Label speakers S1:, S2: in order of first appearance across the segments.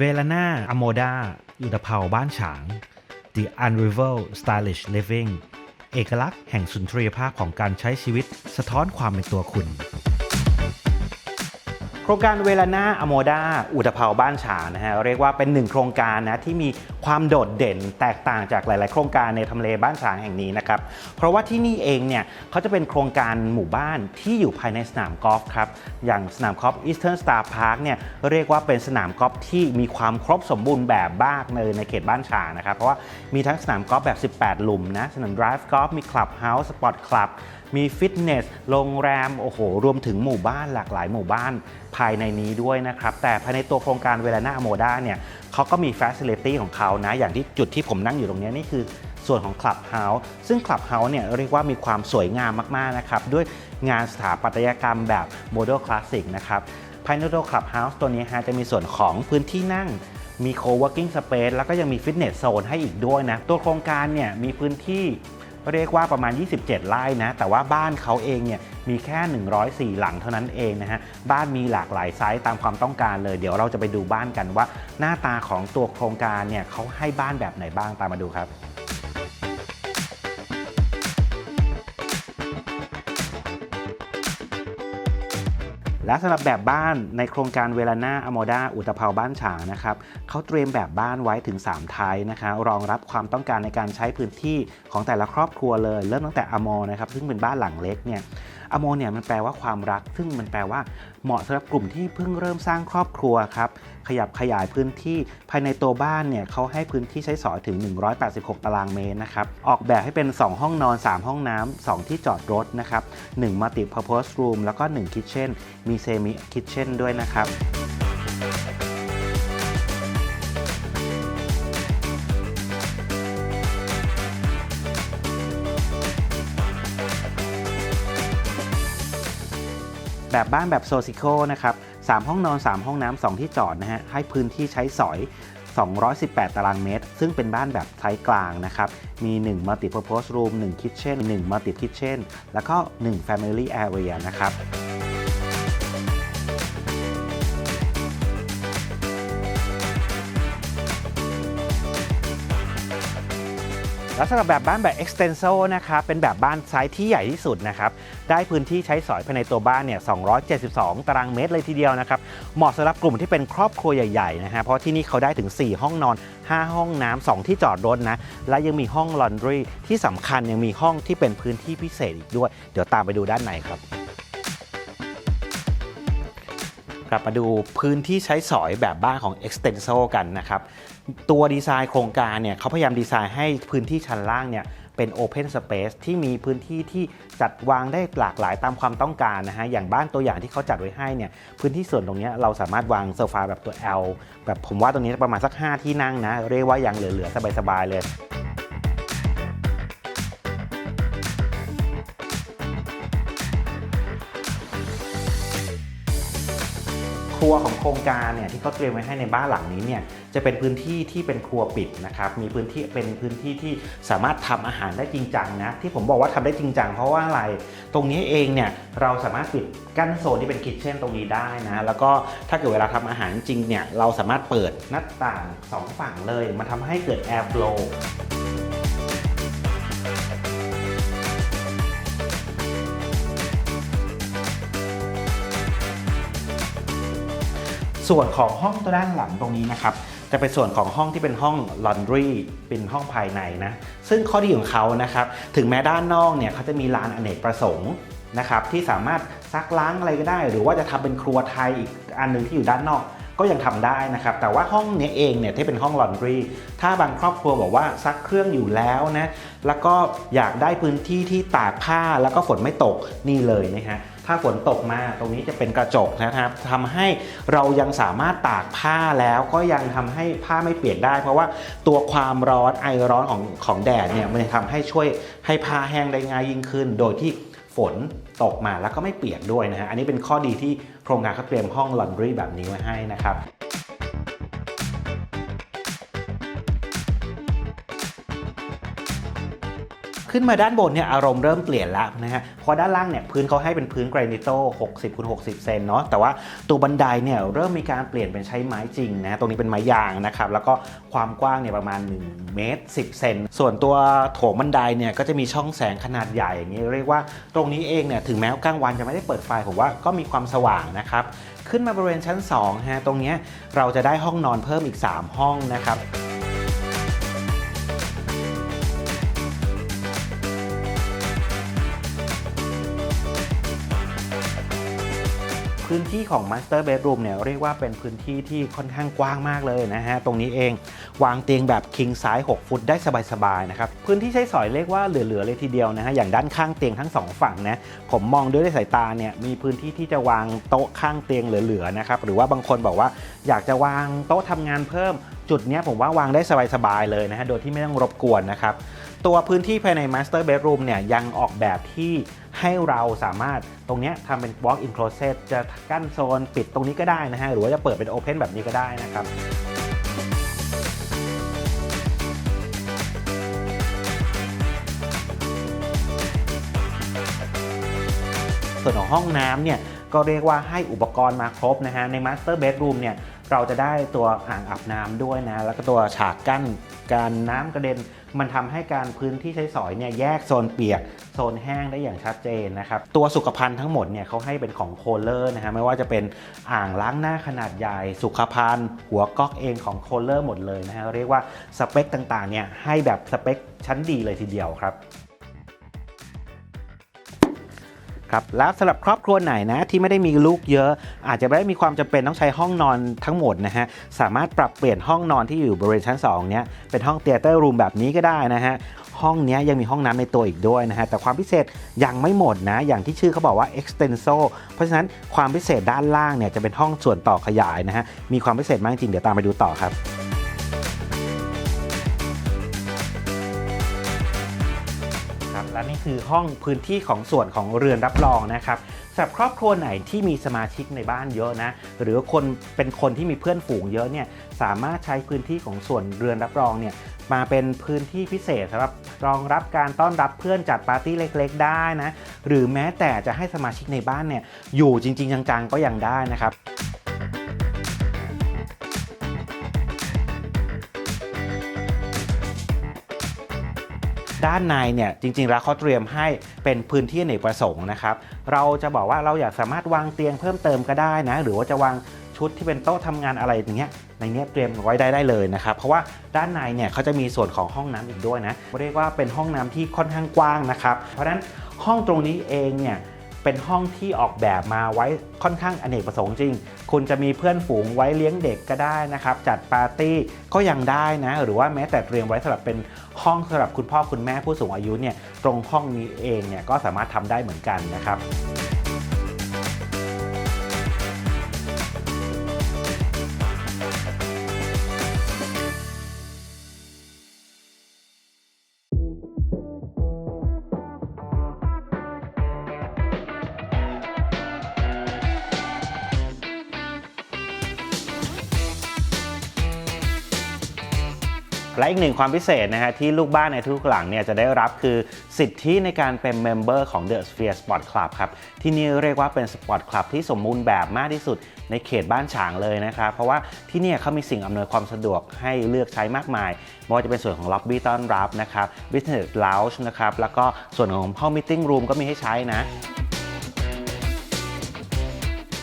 S1: เวลาน่าอโมดาอุตภาบ้านฉาง The Unrivaled Stylish Living เอกลักษณ์แห่งสุนทรียภาพของการใช้ชีวิตสะท้อนความเป็นตัวคุณ โครงการเวลาน่าอโมดาอุตภาวบ้านฉางนะฮะเรียกว่าเป็นหนึ่งโครงการนะที่มีความโดดเด่นแตกต่างจากหลาย ๆ โครงการในทำเลบ้านฉางแห่งนี้นะครับเพราะว่าที่นี่เองเนี่ยเขาจะเป็นโครงการหมู่บ้านที่อยู่ภายในสนามกอล์ฟครับอย่างสนามกอล์ฟ Eastern Star Park เนี่ยเรียกว่าเป็นสนามกอล์ฟที่มีความครบสมบูรณ์แบบบ้ากเลยในเขตบ้านฉางนะครับเพราะว่ามีทั้งสนามกอล์ฟแบบ 18 หลุมนะสนาม Drive Golf มีคลับเฮาส์สปอร์ตคลับ มีฟิตเนส โรงแรม โอ้โห รวมถึงหมู่บ้านหลากหลายหมู่บ้านภายในนี้ด้วยนะครับ แต่ภายในตัวโครงการเวลาน่าโมด้าเนี่ยเขาก็มีฟ a ซิลิตี้ของเขานะ อย่างที่จุดที่ผมนั่งอยู่ตรงนี้นี่คือส่วนของ Clubhouse ซึ่ง Clubhouse เนี่ยเรียกว่ามีความสวยงามมาก ๆ นะครับ ด้วยงานสถาปัตยกรรมแบบโมเดลคลาสสิกนะครับภายในตัว Clubhouse ตัวนี้ฮะจะมีส่วนของพื้นที่นั่งมี co-working space แล้วก็ยังมีฟิตเนสโซนให้อีกด้วยนะ ตัวโครงการเนี่ยมีพื้นที่ เรียกว่าประมาณ 27 ไร่นะ แต่ว่าบ้านเขาเองเนี่ยมีแค่ 104 หลังเท่านั้นเองนะฮะ บ้านมีหลากหลายไซส์ตามความต้องการเลย เดี๋ยวเราจะไปดูบ้านกันว่า หน้าตาของตัวโครงการเนี่ยเขาให้บ้านแบบไหนบ้างตามมาดูครับ และสำหรับแบบบ้านในโครงการเวลาน่าอโมดาอุตภาบ้านฉางนะครับเขาเตรียมแบบบ้านไว้ถึง 3 ไทยนะคะรองรับความต้องการในการใช้พื้นที่ของแต่ละครอบครัวเลย เริ่มตั้งแต่อโมนะครับซึ่งเป็นบ้านหลังเล็กเนี่ย อโมเนี่ยมันแปลว่าความรัก ซึ่งมันแปลว่าเหมาะสำหรับกลุ่มที่เพิ่งเริ่มสร้างครอบครัวครับ ขยับขยายพื้นที่ภายในตัวบ้านเนี่ยเขาให้พื้นที่ใช้สอยถึง 186 ตารางเมตรนะครับ ออกแบบให้เป็น 2 ห้องนอน 3 ห้องน้ำ2ที่จอดรถนะครับ1 multi purpose room แล้วก็ 1 kitchen มีเซมิคิทเช่นด้วยนะครับ แบบบ้านแบบโซซิโคนะครับ3ห้องนอน 3 ห้องน้ำ2ที่จอดนะฮะให้พื้นที่ใช้สอย 218 ตารางเมตร ซึ่งเป็นบ้านแบบไซส์กลางนะครับ มี 1 multi purpose room 1 kitchen 1 multi kitchen แล้วก็ 1 family area นะครับ แล้วสำหรับแบบบ้านแบบ extenso นะครับ เป็นแบบบ้านไซส์ที่ใหญ่ที่สุดนะครับ ได้พื้นที่ใช้สอยภายในตัวบ้านเนี่ย 272 ตารางเมตรเลยทีเดียวนะครับ เหมาะสำหรับกลุ่มที่เป็นครอบครัวใหญ่ๆนะฮะ เพราะที่นี่เขาได้ถึง 4 ห้องนอน 5 ห้องน้ำ2ที่จอดรถนะ และยังมีห้อง laundry ที่สำคัญยังมีห้องที่เป็นพื้นที่พิเศษอีกด้วย เดี๋ยวตามไปดูด้านในครับกลับมาดูพื้นที่ใช้สอยแบบบ้านของ Extenso กันนะครับ ตัวดีไซน์โครงการเนี่ยเขาพยายามดีไซน์ให้พื้นที่ชั้นล่างเนี่ยเป็น Open Space ที่มีพื้นที่ที่จัดวางได้หลากหลายตามความต้องการนะฮะ อย่างบ้านตัวอย่างที่เขาจัดไว้ให้เนี่ย พื้นที่ส่วนตรงนี้เราสามารถวางโซฟาแบบตัว L แบบผมว่าตรงนี้ประมาณสัก 5 ที่นั่งนะ เรียกว่ายังเหลือๆ สบายๆ เลย รัวของโครงการเนี่ยที่เขาเตรียมไว้ให้ในบ้านหลังนี้เนี่ยจะเป็นพื้นที่ที่เป็นครัวปิดนะครับมีพื้นที่เป็นพื้นที่ที่สามารถทำอาหารได้จริงจังนะที่ผมบอกว่าทำได้จริงจังเพราะว่าอะไร ตรงนี้เองเนี่ยเราสามารถปิดกั้นโซนที่เป็นคิทเช่นตรงนี้ได้นะแล้วก็ถ้าเกิดเวลาทำอาหารจริงเนี่ยเราสามารถเปิดหน้าต่างสองฝั่งเลย มันทำให้เกิด air flow ส่วนของห้องตัวด้านหลังตรงนี้นะครับ จะเป็นส่วนของห้องที่เป็นห้อง laundry เป็นห้องภายในนะ ซึ่งข้อดีของเขานะครับ ถึงแม้ด้านนอกเนี่ยเขาจะมีลานอเนกประสงค์นะครับที่สามารถซักล้างอะไรก็ได้ หรือว่าจะทำเป็นครัวไทยอีกอันหนึงที่อยู่ด้านนอกก็ยังทำได้นะครับ แต่ว่าห้องนี้เองเนี่ยที่เป็นห้อง laundry ถ้าบางครอบครัวบอกว่าซักเครื่องอยู่แล้วนะแล้วก็อยากได้พื้นที่ที่ตากผ้าแล้วก็ฝนไม่ตกนี่เลยนะฮะ ถ้าฝนตกมาตรงนี้จะเป็นกระจกนะครับทำให้เรายังสามารถตากผ้าแล้วก็ยังทำให้ผ้าไม่เปียกได้ เพราะว่าตัวความร้อนไอร้อนของของแดดเนี่ยมันจะทำให้ช่วยให้ผ้าแห้งได้ง่ายยิ่งขึ้น โดยที่ฝนตกมาแล้วก็ไม่เปียกด้วยนะฮะอันนี้เป็นข้อดีที่โครงการเขาเตรียมห้องลอนดรีแบบนี้ไว้ให้นะครับ ขึ้นมาด้านบนเนี่ยอารมณ์เริ่มเปลี่ยนแล้วนะฮะเพราะด้านล่างเนี่ยพื้นเขาให้เป็นพื้นแกรนิโต้60คูณ60 เซนเนาะแต่ว่าตัวบันไดเนี่ยเริ่มมีการเปลี่ยนเป็นใช้ไม้จริงนะตรงนี้เป็นไม้ยางนะครับแล้วก็ความกว้างเนี่ยประมาณ1เมตร10 เซนส่วนตัวโถงบันไดเนี่ยก็จะมีช่องแสงขนาดใหญ่อย่างนี้เรียกว่าตรงนี้เองเนี่ยถึงแม้กลางวันจะไม่ได้เปิดไฟผมว่าก็มีความสว่างนะครับขึ้นมาบริเวณชั้น2ฮะตรงเนี้ยเราจะได้ห้องนอนเพิ่มอีก 3 ห้องนะครับ พื้นที่ของ Master Bedroom เนี่ยเรียกว่าเป็นพื้นที่ที่ค่อนข้างกว้างมากเลยนะฮะ ตรงนี้เองวางเตียงแบบ king size 6 ฟุตได้สบายๆนะครับ พื้นที่ใช้สอยเรียกว่าเหลือๆเลยทีเดียวนะฮะ อย่างด้านข้างเตียงทั้งสองฝั่งนะผมมองด้วยสายตาเนี่ยมีพื้นที่ที่จะวางโต๊ะข้างเตียงเหลือๆนะครับหรือว่าบางคนบอกว่าอยากจะวางโต๊ะทำงานเพิ่มจุดนี้ผมว่าวางได้สบายๆเลยนะฮะโดยที่ไม่ต้องรบกวนนะครับ ตัวพื้นที่ภายใน Master Bedroom เนี่ยยังออกแบบที่ให้เราสามารถตรงนี้ทำเป็น walk in closet จะกั้นโซนปิดตรงนี้ก็ได้นะฮะ หรือว่าจะเปิดเป็น open แบบนี้ก็ได้นะครับส่วนของห้องน้ำเนี่ยก็เรียกว่าให้อุปกรณ์มาครบนะฮะใน Master Bedroom เนี่ยเราจะได้ตัวอ่างอาบน้ำด้วยนะ แล้วก็ตัวฉากกั้นการน้ำกระเด็น มันทำให้การพื้นที่ใช้สอยเนี่ยแยกโซนเปียกโซนแห้งได้อย่างชัดเจนนะครับ ตัวสุขภัณฑ์ทั้งหมดเนี่ยเขาให้เป็นของโคลเลอร์นะฮะไม่ว่าจะเป็นอ่างล้างหน้าขนาดใหญ่ สุขภัณฑ์ หัวก๊อกเองของโคลเลอร์หมดเลยนะฮะเรียกว่าสเปคต่างๆเนี่ยให้แบบสเปคชั้นดีเลยทีเดียวครับ ครับแล้วสำหรับครอบครัวไหนนะที่ไม่ได้มีลูกเยอะ อาจจะไม่ได้มีความจำเป็นต้องใช้ห้องนอนทั้งหมดนะฮะสามารถปรับเปลี่ยนห้องนอนที่อยู่บริเวณชั้น2เนี้ยเป็นห้องเตียเตอร์รูมแบบนี้ก็ได้นะฮะห้องนี้ยยังมีห้องน้ำในตัวอีกด้วยนะฮะ แต่ความพิเศษยังไม่หมดนะ อย่างที่ชื่อเขาบอกว่า extenso เพราะฉะนั้นความพิเศษด้านล่างเนี่ยจะเป็นห้องส่วนต่อขยายนะฮะ มีความพิเศษมากจริง เดี๋ยวตามไปดูต่อครับ คือห้องพื้นที่ของส่วนของเรือนรับรองนะครับสำหรับครอบครัวไหนที่มีสมาชิกในบ้านเยอะนะ หรือคนเป็นคนที่มีเพื่อนฝูงเยอะเนี่ยสามารถใช้พื้นที่ของส่วนเรือนรับรองเนี่ยมาเป็นพื้นที่พิเศษสำหรับรองรับการต้อนรับเพื่อนจัดปาร์ตี้เล็กๆ ได้นะ หรือแม้แต่จะให้สมาชิกในบ้านเนี่ยอยู่จริง ๆ จังๆก็ยังได้นะครับ ด้านในเนี่ยจริงๆแล้วเขาเตรียมให้เป็นพื้นที่ในประสงค์นะครับ เราจะบอกว่าเราอยากสามารถวางเตียงเพิ่มเติมก็ได้นะหรือว่าจะวางชุดที่เป็นโต๊ะทำงานอะไรอย่างเงี้ยในเนี้ยเตรียมไว้ได้ได้เลยนะครับเพราะว่าด้านในเนี่ยเขาจะมีส่วนของห้องน้ำอีกด้วยนะเรียกว่าเป็นห้องน้ำที่ค่อนข้างกว้างนะครับ เพราะฉะนั้นห้องตรงนี้เองเนี่ย เป็นห้องที่ออกแบบมาไว้ค่อนข้างอเนกประสงค์จริง คุณจะมีเพื่อนฝูงไว้เลี้ยงเด็กก็ได้นะครับ จัดปาร์ตี้ก็ยังได้นะ หรือว่าแม้แต่เตรียมไว้สำหรับเป็นห้องสำหรับคุณพ่อคุณแม่ผู้สูงอายุเนี่ย ตรงห้องนี้เองเนี่ยก็สามารถทำได้เหมือนกันนะครับ และอีกหนึ่งความพิเศษนะฮะที่ลูกบ้านในทุกหลังเนี่ยจะได้รับคือสิทธิในการเป็นเมมเบอร์ของ The Sphere Sport Club ครับ ที่นี่เรียกว่าเป็นสปอร์ตคลับที่สมบูรณ์แบบมากที่สุดในเขตบ้านฉางเลยนะครับ เพราะว่าที่นี่เขามีสิ่งอำนวยความสะดวกให้เลือกใช้มากมายไม่ว่าจะเป็นส่วนของล็อบบี้ต้อนรับนะครับ Business Lounge นะครับแล้วก็ส่วนของห้อง Meeting Room ก็มีให้ใช้นะ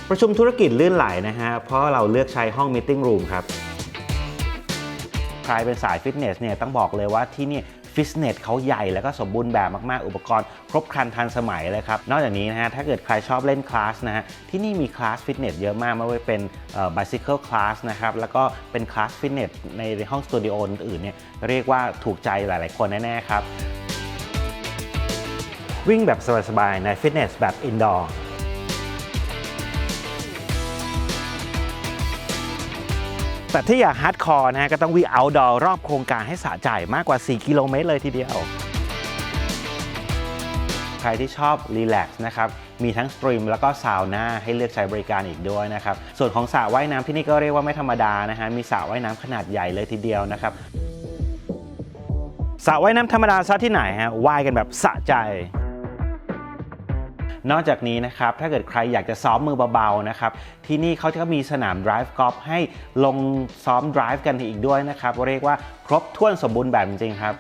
S1: ประชุมธุรกิจลื่นไหลนะฮะ เพราะเราเลือกใช้ห้อง Meeting Room ครับ รเป็นสายฟิตเนสเนี่ยต้องบอกเลยว่าที่นี่ฟิตเนสเขาใหญ่แล้วก็สมบูรณ์แบบมากๆ อุปกรณ์ครบครันทันสมัยเลยครับ นอกจากนี้นะฮะถ้าเกิดใครชอบเล่นคลาสนะฮะที่นี่มีคลาสฟิตเนสเยอะมากไม่ว่าเป็นเอ่อ bicycle class นะครับแล้วก็เป็นคลาสฟิตเนสในห้องสตูดิโออื่นๆเนี่ยเรียกว่าถูกใจหลายๆ คนแน่ๆครับ วิ่งแบบสบายๆในฟิตเนสแบบอินดอร์ แต่ถ้าอยากฮาร์ดคอร์นะฮะก็ต้องวิ่งเอาดอร์รอบโครงการให้สะใจมากกว่า 4 กิโลเมตรเลยทีเดียว ใครที่ชอบรีแลกซ์นะครับ มีทั้งสตรีมแล้วก็ซาวน่าให้เลือกใช้บริการอีกด้วยนะครับ ส่วนของสระว่ายน้ำที่นี่ก็เรียกว่าไม่ธรรมดานะฮะ มีสระว่ายน้ำขนาดใหญ่เลยทีเดียวนะครับสระว่ายน้ำธรรมดาซะที่ไหนฮะว่ายกันแบบสะใจ นอกจากนี้นะครับถ้าเกิดใครอยากจะซ้อมมือเบาๆนะครับที่นี่เขาจะมีสนาม drive golf ให้ลงซ้อม drive กันอีกด้วยนะครับเรียกว่าครบถ้วนสมบูรณ์แบบจริงๆครับ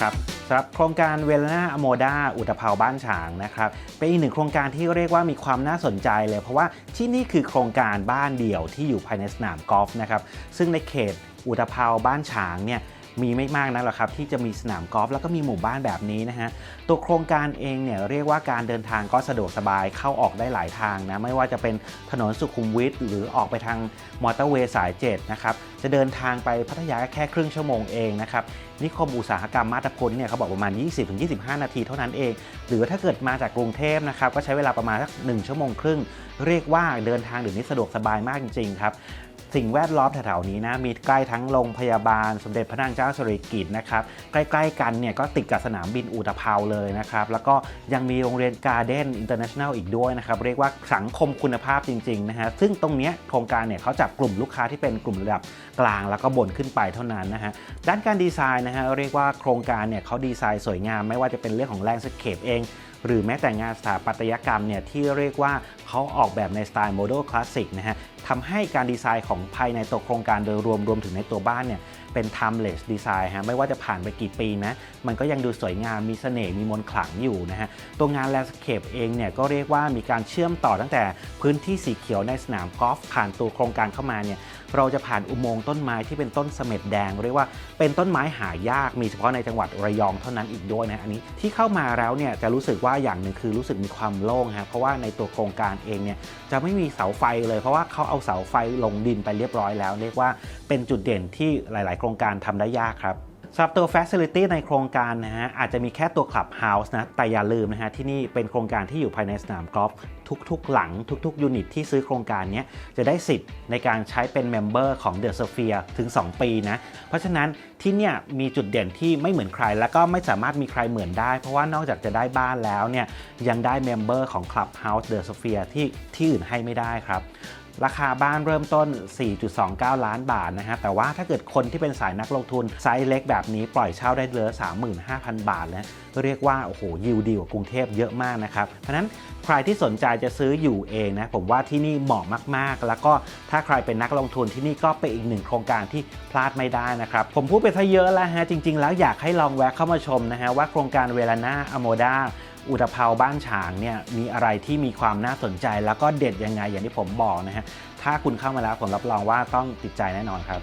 S1: ครับสำหรับโครงการเวลนาอโมดาอุตภาวบ้านฉางนะครับเป็นอีกหนึ่งโครงการที่เรียกว่ามีความน่าสนใจเลยเพราะว่าที่นี่คือโครงการบ้านเดี่ยวที่อยู่ภายในสนามกอล์ฟนะครับซึ่งในเขตอุตภาวบ้านฉางเนี่ย มีไม่มากนักหรอกครับที่จะมีสนามกอล์ฟแล้วก็มีหมู่บ้านแบบนี้นะฮะตัวโครงการเองเนี่ยเรียกว่าการเดินทางก็สะดวกสบายเข้าออกได้หลายทางนะไม่ว่าจะเป็นถนนสุขุมวิทหรือออกไปทางมอเตอร์เวย์สาย7นะครับ จะเดินทางไปพัทยาแค่ครึ่งชั่วโมงเองนะครับ นิคมอุตสาหกรรมมาตรพลเนี่ยเขาบอกประมาณ 20-25 นาทีเท่านั้นเอง หรือถ้าเกิดมาจากกรุงเทพนะครับก็ใช้เวลาประมาณสัก1ชั่วโมงครึ่ง เรียกว่าเดินทางเดี๋ยวนี้สะดวกสบายมากจริงๆครับสิ่งแวดล้อมแถวๆนี้นะมีใกล้ทั้งโรงพยาบาล สมเด็จพระนางเจ้าสิริกิติ์นะครับใกล้ๆกันเนี่ยก็ติดกับสนามบินอูตภาวเลยนะครับ แล้วก็ยังมีโรงเรียนการ์เด้นอินเตอร์เนชั่นแนลอีกด้วยนะครับ เรียกว่าสังคมคุณภาพจริงๆนะฮะซึ่งตรงเนี้ยโครงการเนี่ยเขาจับกลุ่มลูกค้าที่เป็นกลุ่มระดับ กลางแล้วก็บนขึ้นไปเท่านั้นนะฮะด้านการดีไซน์นะฮะเรียกว่าโครงการเนี่ยเขาดีไซน์สวยงาม ไม่ว่าจะเป็นเรื่องของแลนด์สเคปเอง หรือแม้แต่งานสถาปัตยกรรมเนี่ยที่เรียกว่าเขาออกแบบในสไตล์โมเดิร์นคลาสสิกนะฮะทำให้การดีไซน์ของภายในตัวโครงการโดยรวมรวมถึงในตัวบ้านเนี่ยเป็น timeless design ฮะไม่ว่าจะผ่านไปกี่ปีนะ มันก็ยังดูสวยงามมีเสน่ห์มีมนขลังอยู่นะฮะ ตัวงาน landscape เองเนี่ยก็เรียกว่ามีการเชื่อมต่อตั้งแต่พื้นที่สีเขียวในสนามกอล์ฟผ่านตัวโครงการเข้ามาเนี่ย เราจะผ่านอุโมงค์ต้นไม้ที่เป็นต้นเสม็ดแดง เรียกว่าเป็นต้นไม้หายากมีเฉพาะในจังหวัดระยองเท่านั้นอีกด้วยนะอันนี้ที่เข้ามาแล้วเนี่ยจะรู้สึกว่าอย่างหนึ่งคือรู้สึกมีความโล่งฮะเพราะว่าในตัวโครงการเองเนี่ยจะไม่มีเสาไฟเลยเพราะว่าเขาเอาเสาไฟลงดินไปเรียบร้อยแล้ว เรียกว่าเป็นจุดเด่นที่หลาย ๆ โครงการทำได้ยากครับ สำหรับตัว Facility ในโครงการนะฮะอาจจะมีแค่ตัว Clubhouse นะแต่อย่าลืมนะฮะที่นี่เป็นโครงการที่อยู่ภายในสนามกอล์ฟทุกๆ หลังทุกๆยูนิตที่ซื้อโครงการนี้จะได้สิทธิ์ในการใช้เป็นเมมเบอร์ของ The Sphere ถึง 2 ปีนะ เพราะฉะนั้นที่เนี่ยมีจุดเด่นที่ไม่เหมือนใคร แล้วก็ไม่สามารถมีใครเหมือนได้ เพราะว่านอกจากจะได้บ้านแล้วเนี่ยยังได้เมมเบอร์ของ Clubhouse The Sphere ที่ที่อื่นให้ไม่ได้ครับ ราคาบ้านเริ่มต้น 4.29 ล้านบาทนะฮะ แต่ว่าถ้าเกิดคนที่เป็นสายนักลงทุนไซส์เล็กแบบนี้ปล่อยเช่าได้เลือ35,000 บาทแล้วเรียกว่า โอ้โห ยิวดีกว่ากรุงเทพเยอะมากนะครับ เพราะฉะนั้นใครที่สนใจจะซื้ออยู่เองนะ ผมว่าที่นี่เหมาะมากๆ แล้วก็ถ้าใครเป็นนักลงทุนที่นี่ก็เป็นอีกหนึ่งโครงการที่พลาดไม่ได้นะครับ ผมพูดไปซะเยอะแล้วฮะ จริง ๆ แล้วอยากให้ลองแวะเข้ามาชมนะฮะว่าโครงการเวลาน่าอโมดา อุตภาวบ้านฉางเนี่ยมีอะไรที่มีความน่าสนใจ แล้วก็เด็ดยังไงอย่างที่ผมบอกนะฮะถ้าคุณเข้ามาแล้วผมรับรองว่าต้องติดใจแน่นอนครับ